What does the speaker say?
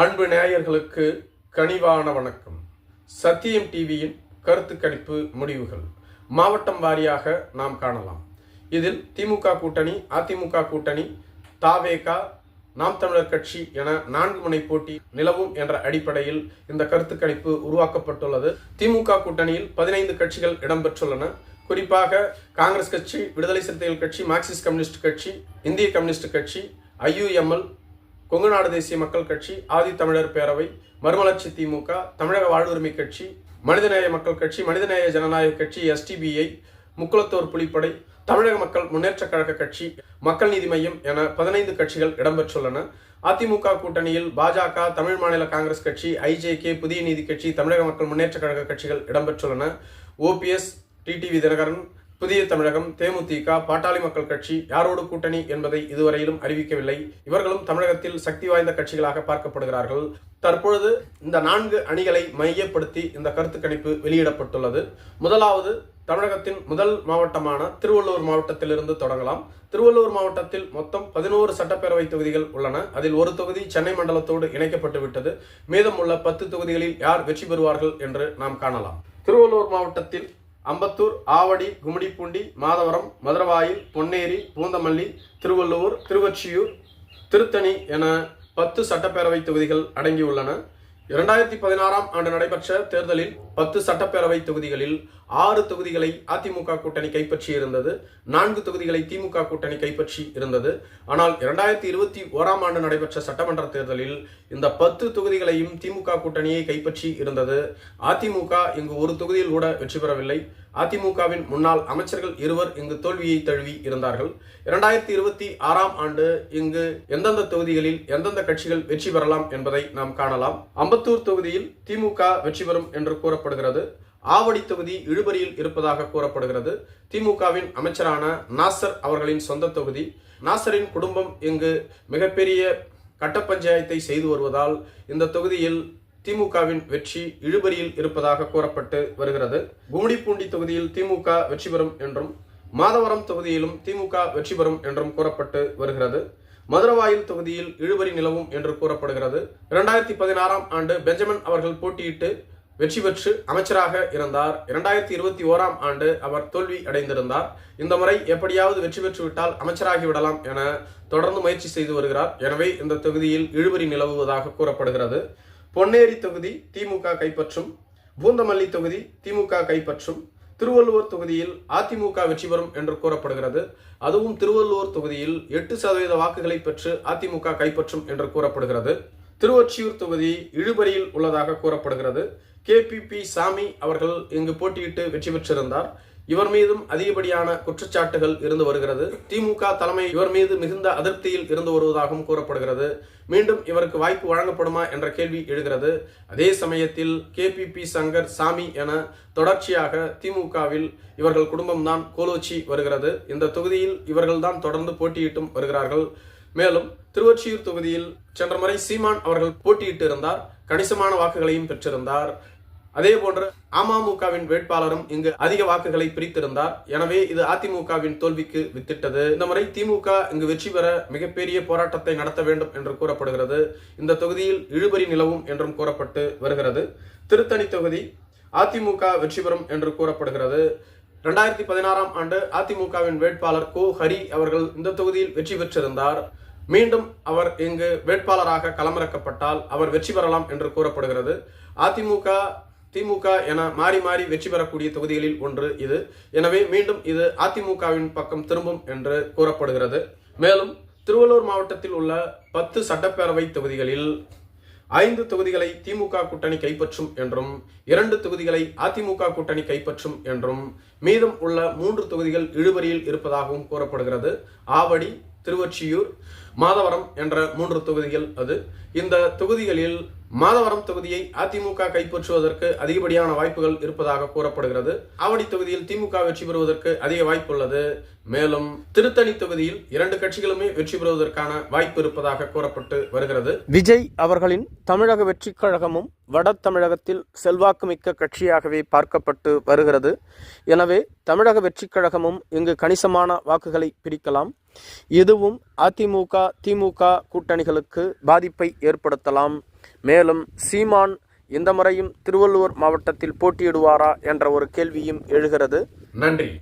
அன்பு நேயர்களுக்கு கனிவான வணக்கம். சத்தியம் டிவியின் கருத்து கணிப்பு முடிவுகள் மாவட்டம் வாரியாக நாம் காணலாம். இதில் திமுக கூட்டணி அதிமுக கூட்டணி தாவேகா நாம் தமிழர் கட்சி என நான்கு முனை போட்டி நிலவும் என்ற அடிப்படையில் இந்த கருத்து கணிப்பு உருவாக்கப்பட்டுள்ளது. திமுக கூட்டணியில் பதினைந்து கட்சிகள் இடம்பெற்றுள்ளன. குறிப்பாக காங்கிரஸ் கட்சி விடுதலை சிறுத்தைகள் கட்சி மார்க்சிஸ்ட் கம்யூனிஸ்ட் கட்சி இந்திய கம்யூனிஸ்ட் கட்சி ஐயுஎம்எல் கொங்குநாடு தேசிய மக்கள் கட்சி ஆதித்தமிழர் பேரவை மறுமலர்ச்சி திமுக தமிழக வாழ்வுரிமை கட்சி மனிதநேய மக்கள் கட்சி மனிதநேய ஜனநாயக கட்சி எஸ்டிபிஐ முக்குளத்தோர் புலிப்படை தமிழக மக்கள் முன்னேற்ற கழக கட்சி மக்கள் நீதி மையம் என பதினைந்து கட்சிகள் இடம்பெற்றுள்ளன. அதிமுக கூட்டணியில் பாஜக தமிழ் மாநில காங்கிரஸ் கட்சி ஐஜேகே புதிய நீதி கட்சி தமிழக மக்கள் முன்னேற்ற கழக கட்சிகள் இடம்பெற்றுள்ளன. ஓபிஎஸ் டிடிவி தினகரன் புதிய தமிழகம் தேமுதிக பாட்டாளி மக்கள் கட்சி யாரோடு கூட்டணி என்பதை இதுவரையிலும் அறிவிக்கவில்லை. இவர்களும் தமிழகத்தில் சக்தி வாய்ந்த கட்சிகளாக பார்க்கப்படுகிறார்கள். தற்பொழுது இந்த நான்கு அணிகளை மையப்படுத்தி இந்த கருத்து கணிப்பு வெளியிடப்பட்டுள்ளது. முதலாவது தமிழகத்தின் முதல் மாவட்டமான திருவள்ளூர் மாவட்டத்திலிருந்து தொடங்கலாம். திருவள்ளூர் மாவட்டத்தில் மொத்தம் பதினோரு சட்டப்பேரவை தொகுதிகள் உள்ளன. அதில் ஒரு தொகுதி சென்னை மண்டலத்தோடு இணைக்கப்பட்டு விட்டது. மீதமுள்ள பத்து தொகுதிகளில் யார் வெற்றி பெறுவார்கள் என்று நாம் காணலாம். திருவள்ளூர் மாவட்டத்தில் அம்பத்தூர் ஆவடி கும்மிடிப்பூண்டி மாதவரம் மதுரவாயில் பொன்னேரி பூந்தமல்லி திருவள்ளூர் திருவொற்றியூர் திருத்தணி என பத்து சட்டப்பேரவை தொகுதிகள் அடங்கியுள்ளன. இரண்டாயிரத்தி பதினாறாம் ஆண்டு நடைபெற்ற தேர்தலில் பத்து சட்டப்பேரவை தொகுதிகளில் ஆறு தொகுதிகளை அதிமுக கூட்டணி கைப்பற்றி இருந்தது நான்கு தொகுதிகளை திமுக கூட்டணி கைப்பற்றி இருந்தது ஆனால் இரண்டாயிரத்தி இருபத்தி ஓராம் ஆண்டு நடைபெற்ற சட்டமன்ற தேர்தலில் இந்த பத்து தொகுதிகளையும் திமுக கூட்டணியை கைப்பற்றி இருந்தது அதிமுக இங்கு ஒரு தொகுதியில் கூட வெற்றி பெறவில்லை. அதிமுகவின் முன்னாள் அமைச்சர்கள் இருவர் இங்கு தோல்வியை தழுவி இருந்தார்கள். இரண்டாயிரத்தி இருபத்தி ஆறாம் ஆண்டு இங்கு எந்தெந்த தொகுதிகளில் எந்தெந்த கட்சிகள் வெற்றி பெறலாம் என்பதை நாம் காணலாம். அம்பத்தூர் தொகுதியில் திமுக வெற்றி பெறும் என்று கூறப்படுகிறது. ஆவடி தொகுதி இழுபறியில் இருப்பதாக கூறப்படுகிறது. திமுகவின் அமைச்சரான நாசர் அவர்களின் சொந்த தொகுதி. நாசரின் குடும்பம் இங்கு மிகப்பெரிய கட்ட பஞ்சாயத்தை செய்து வருவதால் இந்த தொகுதியில் திமுகவின் வெற்றி இழுபறியில் இருப்பதாக கூறப்பட்டு வருகிறது. கும்மிடிப்பூண்டி தொகுதியில் திமுக வெற்றி பெறும் என்றும் மாதவரம் தொகுதியிலும் திமுக வெற்றி பெறும் என்றும் கூறப்பட்டு வருகிறது. மதுரவாயில் தொகுதியில் இழுபறி நிலவும் என்று கூறப்படுகிறது. இரண்டாயிரத்தி பதினாறாம் ஆண்டு பெஞ்சமின் அவர்கள் போட்டியிட்டு வெற்றி பெற்று அமைச்சராக இருந்தார். இரண்டாயிரத்தி இருபத்தி ஓராம் ஆண்டு அவர் தோல்வி அடைந்திருந்தார். இந்த முறை எப்படியாவது வெற்றி பெற்று விட்டால் அமைச்சராகி விடலாம் என தொடர்ந்து முயற்சி செய்து வருகிறார். எனவே இந்த தொகுதியில் இழுபறி நிலவுவதாக கூறப்படுகிறது. பொன்னேரி தொகுதி திமுக கைப்பற்றும் பூந்தமல்லி தொகுதி திமுக கைப்பற்றும் திருவள்ளுவர் தொகுதியில் அதிமுக வெற்றி பெறும் என்று கூறப்படுகிறது. அதுவும் திருவள்ளுவர் தொகுதியில் எட்டு சதவீத வாக்குகளை பெற்று அதிமுக கைப்பற்றும் என்று கூறப்படுகிறது. திருவொற்றியூர் தொகுதி இழுபறியில் உள்ளதாக கூறப்படுகிறது. கேபிபி சாமி அவர்கள் இங்கு போட்டியிட்டு வெற்றி பெற்றிருந்தார். இவர் மீதும் அதிகப்படியான குற்றச்சாட்டுகள் இருந்து வருகிறது. திமுக தலைமை இவர் மீது மிகுந்த அதிருப்தியில் இருந்து வருவதாகவும் கூறப்படுகிறது. மீண்டும் இவருக்கு வாய்ப்பு வழங்கப்படுமா என்ற கேள்வி எழுகிறது. அதே சமயத்தில் கேபிபி சங்கர் சாமி என தொடர்ச்சியாக திமுகவில் இவர்கள் குடும்பம்தான் கோலோச்சி வருகிறது. இந்த தொகுதியில் இவர்கள்தான் தொடர்ந்து போட்டியிட்டும் வருகிறார்கள். மேலும் திருவொற்றியூர் தொகுதியில் சென்ற முறை சீமான் அவர்கள் போட்டியிட்டு இருந்தார் கணிசமான வாக்குகளையும் பெற்றிருந்தார். அதே போன்று அமமுகவின் வேட்பாளரும் இங்கு அதிக வாக்குகளை பிரித்திருந்தார். எனவே இது அதிமுகவின் தோல்விக்கு வித்திட்டது. இந்த முறை திமுக இங்கு வெற்றி பெற மிகப்பெரிய போராட்டத்தை நடத்த வேண்டும் என்று கூறப்படுகிறது. இந்த தொகுதியில் இழுபறி நிலவும் என்றும் கூறப்பட்டு வருகிறது. திருத்தணி தொகுதி அதிமுக வெற்றி பெறும் என்று கூறப்படுகிறது. இரண்டாயிரத்தி பதினாறாம் ஆண்டு அதிமுகவின் வேட்பாளர் கோ ஹரி அவர்கள் இந்த தொகுதியில் வெற்றி பெற்றிருந்தார். மீண்டும் அவர் இங்கு வேட்பாளராக களமிறக்கப்பட்டால் அவர் வெற்றி பெறலாம் என்று கூறப்படுகிறது. அதிமுக திமுக என மாறி மாறி வெற்றி பெறக்கூடிய தொகுதிகளில் ஒன்று இது. எனவே மீண்டும் இது அதிமுகவின் பக்கம் திரும்பும் என்று கூறப்படுகிறது. மேலும் திருவள்ளூர் மாவட்டத்தில் உள்ள பத்து சட்டப்பேரவை தொகுதிகளில் ஐந்து தொகுதிகளை திமுக கூட்டணி கைப்பற்றும் என்றும் இரண்டு தொகுதிகளை அதிமுக கூட்டணி கைப்பற்றும் என்றும் மீதம் உள்ள மூன்று தொகுதிகள் இழுபறியில் இருப்பதாகவும் கூறப்படுகிறது. ஆவடி திருவொற்றியூர் மாதவரம் என்ற மூன்று தொகுதிகள் அது. இந்த தொகுதிகளில் மாதவரம் தொகுதியை அதிமுக கைப்பற்றுவதற்கு அதிகப்படியான வாய்ப்புகள் இருப்பதாக கூறப்படுகிறது. ஆவடி தொகுதியில் திமுக வெற்றி பெறுவதற்கு அதிக வாய்ப்பு உள்ளது மேலும் திருத்தணி தொகுதியில் இரண்டு கட்சிகளுமே வெற்றி பெறுவதற்கான வாய்ப்பு இருப்பதாக கூறப்பட்டு வருகிறது. விஜய் அவர்களின் தமிழக வெற்றி கழகமும் வட தமிழகத்தில் செல்வாக்குமிக்க கட்சியாகவே பார்க்கப்பட்டு வருகிறது. எனவே தமிழக வெற்றி கழகமும் இங்கு கணிசமான வாக்குகளை பிரிக்கலாம். இதுவும் அதிமுக திமுக கூட்டணிகளுக்கு பாதிப்பை ஏற்படுத்தலாம். மேலும் சீமான் இந்த முறையும் திருவள்ளூர் மாவட்டத்தில் போட்டியிடுவாரா என்ற ஒரு கேள்வியும் எழுகிறது. நன்றி.